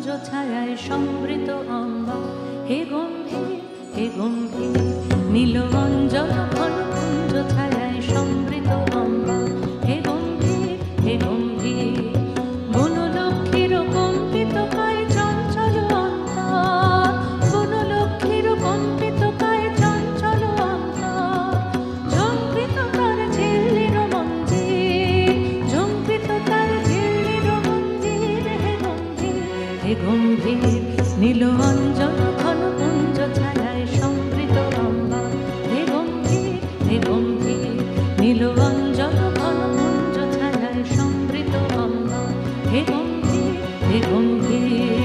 পুঞ্জ ছায়ায় সমৃত অম্বা। হে গম্ভীর হে গম্ভীর। রাধে গম্ভীর নীল অঞ্জন ঘন পুঞ্জ ছায়ায় সম্পৃত অম্বা হে গম্ভীর হে গম্ভীর নীল অঞ্জন ঘন পুঞ্জ ছায়ায় সম্পৃত অম্বা হে গম্ভীর হে গম্ভীর